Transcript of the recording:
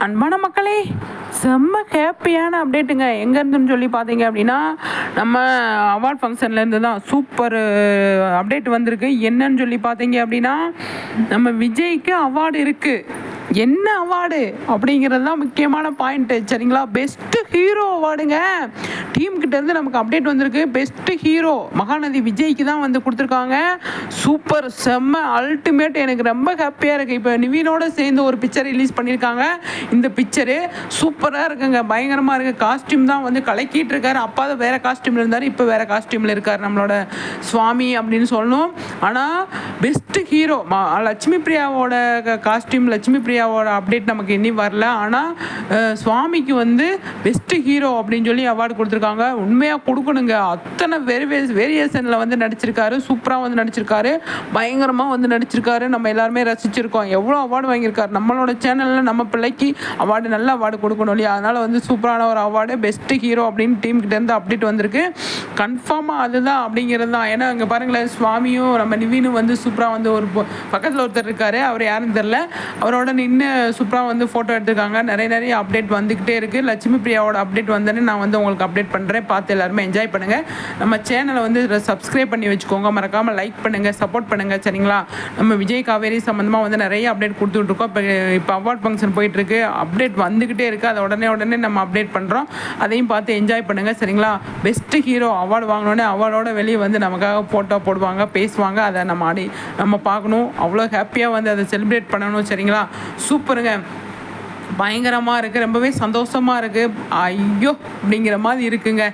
அன்பான மக்களே செம்ம ஹாப்பியான அப்டேட்டுங்க எங்கேருந்துன்னு சொல்லி பார்த்தீங்க அப்படின்னா நம்ம அவார்ட் ஃபங்க்ஷன்லேருந்து தான் சூப்பர் அப்டேட் வந்திருக்கு. என்னன்னு சொல்லி பார்த்தீங்க அப்படின்னா நம்ம விஜய்க்கு அவார்டு இருக்குது என்ன அவார்டு அப்படிங்கிறது தான் முக்கியமான பாயிண்ட்டு சரிங்களா? பெஸ்ட்டு ஹீரோ அவார்டுங்க டீம் நமக்கு அப்டேட் வந்திருக்கு. பெஸ்ட்டு ஹீரோ மகாநதி விஜய்க்கு தான் வந்து கொடுத்துருக்காங்க. சூப்பர் செம்ம. அல்டிமேட் எனக்கு ரொம்ப ஹாப்பியாக இருக்குது இப்போ நிவீனோட சேர்ந்து ஒரு பிக்சர் ரிலீஸ் பண்ணியிருக்காங்க. இந்த பிக்சரு சூப்பராக இருக்குங்க. பயங்கரமாக இருக்குது காஸ்டியூம் தான் வந்து கலக்கிட்டு இருக்காரு. அப்பா தான் வேறு காஸ்டியூமில் இருந்தார். இப்போ வேறு காஸ்டியூமில் இருக்கார் நம்மளோட சுவாமி அப்படின்னு சொல்லணும். ஆனால் பெஸ்ட்டு ஹீரோ லட்சுமி பிரியாவோட காஸ்டியூம் லட்சுமி பிரியாவோட அப்டேட் நமக்கு இன்னும் வரல. ஆனால் சுவாமிக்கு வந்து பெஸ்ட்டு ஹீரோ அப்படின்னு சொல்லி அவார்டு கொடுத்துருக்காங்க. உண்மையாக கொடுக்கணுங்க. அத்தனை வேரி வேரியேஷனில் வந்து நடிச்சிருக்காரு. சூப்பராக வந்து நடிச்சிருக்காரு. பயங்கரமாக வந்து நடிச்சிருக்காரு. நம்ம எல்லாருமே ரசிச்சிருக்கோம். எவ்வளோ அவார்டு வாங்கியிருக்காரு. நம்மளோட சேனலில் நம்ம பிள்ளைக்கு அவார்டு நல்ல அவார்டு கொடுக்கணும் இல்லையா? அதனால் வந்து சூப்பரான ஒரு அவார்டு பெஸ்ட்டு ஹீரோ அப்படின்னு டீம் கிட்டேருந்து அப்டேட் வந்திருக்கு. கன்ஃபார்மாக அதுதான் அப்படிங்கிறது தான். ஏன்னா இங்கே பாருங்களேன் சுவாமியும் நம்ம நிவீனும் வந்து சூப்பராக வந்து ஒரு பக்கத்தில் ஒருத்தர் இருக்கார். அவர் யாருன்னு தெரில அவரோட நின்று சூப்பராக வந்து ஃபோட்டோ எடுத்திருக்காங்க நிறைய நிறைய அப்டேட் வந்துக்கிட்டே இருக்குது லட்சுமி பிரியாவோட அப்டேட் வந்தோடனே நான் வந்து உங்களுக்கு அப்டேட் பண்ணுறேன் பார்த்து எல்லாருமே என்ஜாய் பண்ணுங்கள் நம்ம சேனலை வந்து சப்ஸ்கிரைப் பண்ணி வச்சுக்கோங்க. மறக்காமல் லைக் பண்ணுங்கள் சப்போர்ட் பண்ணுங்கள் சரிங்களா? நம்ம விஜய் காவேரி சம்மந்தமாக வந்து நிறைய அப்டேட் கொடுத்துட்ருக்கோம் இப்போ இப்போ அவார்ட் ஃபங்க்ஷன் போயிட்டுருக்கு. அப்டேட் வந்துக்கிட்டே இருக்குது அதை உடனே உடனே நம்ம அப்டேட் பண்ணுறோம் அதையும் பார்த்து என்ஜாய் பண்ணுங்கள் சரிங்களா? பெஸ்ட்டு ஹீரோ அவார்டு வாங்கினோடனே அவார்டோட வெளியே வந்து நமக்காக ஃபோட்டோ போடுவாங்க பேசுவாங்க. அதை நம்ம ஆடி நம்ம பார்க்கணும். அவ்வளோ ஹாப்பியாக வந்து அதை செலிப்ரேட் பண்ணணும் சரிங்களா? சூப்பருங்க. பயங்கரமாக இருக்குது ரொம்பவே சந்தோஷமாக இருக்குது ஐயோ! அப்படிங்கிற மாதிரி இருக்குங்க.